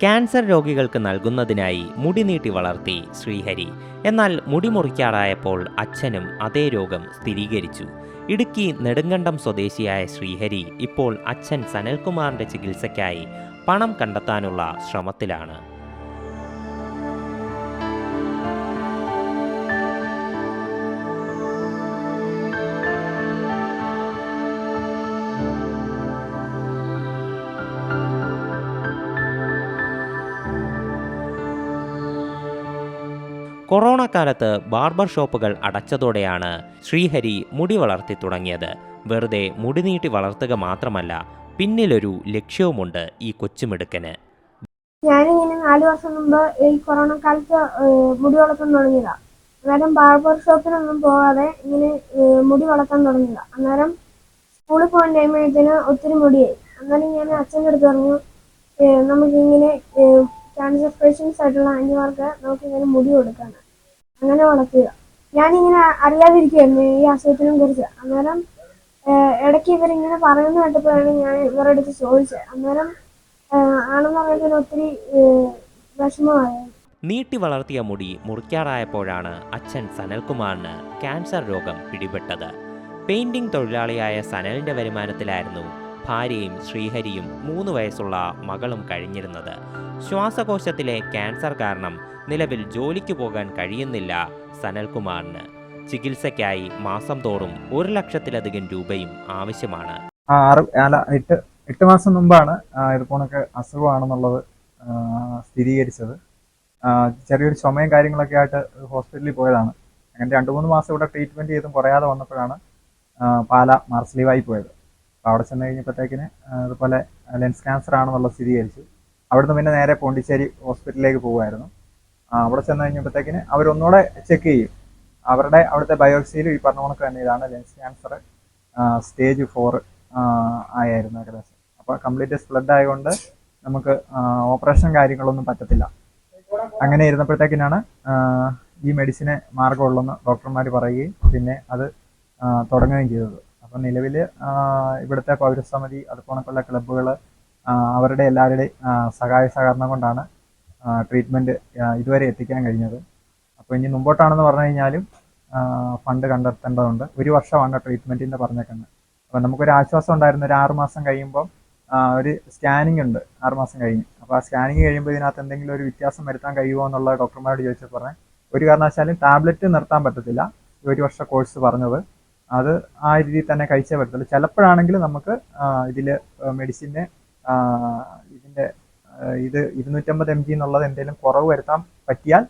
Cancer രോഗികൾക്ക് നൽകുന്നതിനായി മുടി നീട്ടി വളർത്തി ശ്രീഹരി. എന്നാൽ മുടി മുറിക്കാറായപ്പോൾ അച്ഛനും അതേ രോഗം സ്ഥിരീകരിച്ചു. ഇടുക്കി നെടുങ്കണ്ടം സ്വദേശിയായ ശ്രീഹരി ഇപ്പോൾ അച്ഛൻ സനൽകുമാറിന്റെ ചികിത്സയ്ക്കായി പണം കണ്ടെത്താനുള്ള ശ്രമത്തിലാണ്. കൊറോണ കാലത്ത് ബാർബർ ഷോപ്പുകൾ അടച്ചതോടെയാണ് ശ്രീഹരി മുടി വളർത്തി തുടങ്ങിയത്. വെറുതെ മുടി നീട്ടി വളർത്തുക മാത്രമല്ല പിന്നിലൊരു ലക്ഷ്യവുമുണ്ട് ഈ കൊച്ചുമിടുക്കന്. ഞാനിങ്ങനെ നാല് വർഷം മുമ്പ് ഈ കൊറോണ കാലത്ത് മുടി വളർത്താൻ തുടങ്ങിയതാ. അന്നേരം ബാർബർ ഷോപ്പിനൊന്നും പോകാതെ ഇങ്ങനെ മുടി വളർത്താൻ തുടങ്ങിയതാ. അന്നേരം സ്കൂളിൽ പോകാൻ ടൈമായതിന് ഒത്തിരി മുടിയായി. അന്നേരം ഞാൻ അച്ഛന്റെ അടുത്ത് പറഞ്ഞു നമുക്കിങ്ങനെ ക്യാൻസർ പേഷ്യൻസ് ആയിട്ടുള്ള അന്യമാർക്ക് നമുക്കിങ്ങനെ മുടി കൊടുക്കാണ്. അങ്ങനെ വളർത്തുക ഞാനിങ്ങനെ അറിയാതിരിക്കുമായിരുന്നു ഈ അസുഖത്തിനെ കുറിച്ച്. അന്നേരം ഇടയ്ക്ക് ഇവരിങ്ങനെ പറയുന്ന കേട്ടപ്പോഴാണ് ഞാൻ ഇവരുടെ അടുത്ത് ചോദിച്ചത്. അന്നേരം ആണെന്ന് പറയുന്നതിന് ഒത്തിരി ഏഹ് വിഷമമായി നീട്ടി വളർത്തിയ മുടി മുറിക്കാറായപ്പോഴാണ് അച്ഛൻ സനൽകുമാറിന് ക്യാൻസർ രോഗം പിടിപെട്ടത്. പെയിന്റിംഗ് തൊഴിലാളിയായ സനലിന്റെ വരുമാനത്തിലായിരുന്നു ഭാര്യയും ശ്രീഹരിയും മൂന്ന് വയസ്സുള്ള മകളും കഴിഞ്ഞിരുന്നത്. ശ്വാസകോശത്തിലെ ക്യാൻസർ കാരണം നിലവിൽ ജോലിക്ക് പോകാൻ കഴിയുന്നില്ല സനൽകുമാറിന്. ചികിത്സയ്ക്കായി മാസം തോറും ഒരു ലക്ഷത്തിലധികം രൂപയും ആവശ്യമാണ്. ആറ് അല്ല എട്ട് എട്ട് മാസം മുമ്പാണ് ഇതുപോണൊക്കെ അസുഖമാണെന്നുള്ളത് സ്ഥിരീകരിച്ചത്. ചെറിയൊരു ചുമയും കാര്യങ്ങളൊക്കെ ആയിട്ട് ഹോസ്പിറ്റലിൽ പോയതാണ്. അങ്ങനെ രണ്ട് മൂന്ന് മാസം ഇവിടെ ട്രീറ്റ്മെന്റ് ചെയ്തും കുറയാതെ വന്നപ്പോഴാണ് പാല മാർസ്ലീവായി പോയത്. അവിടെ ചെന്ന് കഴിഞ്ഞപ്പോഴത്തേക്കിന് അതുപോലെ ലെൻസ് ക്യാൻസർ ആണെന്നുള്ളത് സ്ഥിരീകരിച്ചു അവിടുന്ന് പിന്നെ നേരെ പോണ്ടിച്ചേരി ഹോസ്പിറ്റലിലേക്ക് പോകുമായിരുന്നു. അവിടെ ചെന്ന് കഴിഞ്ഞപ്പോഴത്തേക്കിന് അവരൊന്നുകൂടെ ചെക്ക് ചെയ്യും. അവരുടെ അവിടുത്തെ ബയോപ്സിയിലും ഈ പറഞ്ഞ കണക്ക് തന്നെ ഇതാണ് ലെൻസ് ക്യാൻസർ സ്റ്റേജ് ഫോർ ആയായിരുന്നു ഏകദേശം. അപ്പോൾ കംപ്ലീറ്റ് സ്പ്ലഡ് ആയതുകൊണ്ട് നമുക്ക് ഓപ്പറേഷൻ കാര്യങ്ങളൊന്നും പറ്റത്തില്ല. അങ്ങനെ ഇരുന്നപ്പോഴത്തേക്കിനാണ് ഈ മെഡിസിന് മാർഗമുള്ളെന്ന് ഡോക്ടർമാർ പറയുകയും പിന്നെ അത് തുടങ്ങുകയും ചെയ്തത്. അപ്പം നിലവിൽ ഇവിടുത്തെ പൗരസമിതി അതുപോലൊക്കെയുള്ള ക്ലബ്ബുകൾ അവരുടെ എല്ലാവരുടെയും സഹായ സഹകരണം കൊണ്ടാണ് ട്രീറ്റ്മെന്റ് ഇതുവരെ എത്തിക്കാൻ കഴിഞ്ഞത്. അപ്പോൾ ഇനി മുമ്പോട്ടാണെന്ന് പറഞ്ഞു കഴിഞ്ഞാലും ഫണ്ട് കണ്ടെത്തേണ്ടതുണ്ട്. ഒരു വർഷമാണ് ട്രീറ്റ്മെന്റിന്റെ പറഞ്ഞേക്കുന്നത്. അപ്പം നമുക്കൊരു ആശ്വാസം ഉണ്ടായിരുന്നു. ഒരു ആറുമാസം കഴിയുമ്പോൾ ഒരു സ്കാനിങ് ഉണ്ട്. ആറുമാസം കഴിഞ്ഞ്. അപ്പോൾ ആ സ്കാനിങ് കഴിയുമ്പോൾ ഇതിനകത്ത് എന്തെങ്കിലും ഒരു വ്യത്യാസം വരുത്താൻ കഴിയുമോ എന്നുള്ള ഡോക്ടർമാരോട് ചോദിച്ചപ്പോൾ പറഞ്ഞു ഒരു കാരണവശാലും ടാബ്ലറ്റ് നിർത്താൻ പറ്റത്തില്ല. ഒരു വർഷ കോഴ്സ് പറഞ്ഞത്. അത് ആ രീതിയിൽ തന്നെ കഴിച്ചേ പറ്റത്തുള്ളൂ. ചിലപ്പോഴാണെങ്കിൽ നമുക്ക് ഇതിൽ മെഡിസിന് ഇതിന്റെ ഇത് ഇരുന്നൂറ്റമ്പത് എം ജി എന്നുള്ളത് എന്തെങ്കിലും കുറവ് വരുത്താൻ പറ്റിയാൽ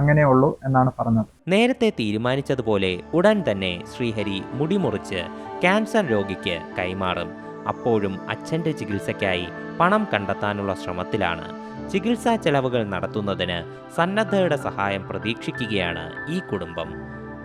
അങ്ങനെയുള്ളൂ എന്നാണ് പറഞ്ഞത്. നേരത്തെ തീരുമാനിച്ചതുപോലെ ഉടൻ തന്നെ ശ്രീഹരി മുടിമുറിച്ച് ക്യാൻസർ രോഗിക്ക് കൈമാറും. അപ്പോഴും അച്ഛന്റെ ചികിത്സയ്ക്കായി പണം കണ്ടെത്താനുള്ള ശ്രമത്തിലാണ്. ചികിത്സാ ചെലവുകൾ നടത്തുന്നതിന് സന്നദ്ധയുടെ സഹായം പ്രതീക്ഷിക്കുകയാണ് ഈ കുടുംബം.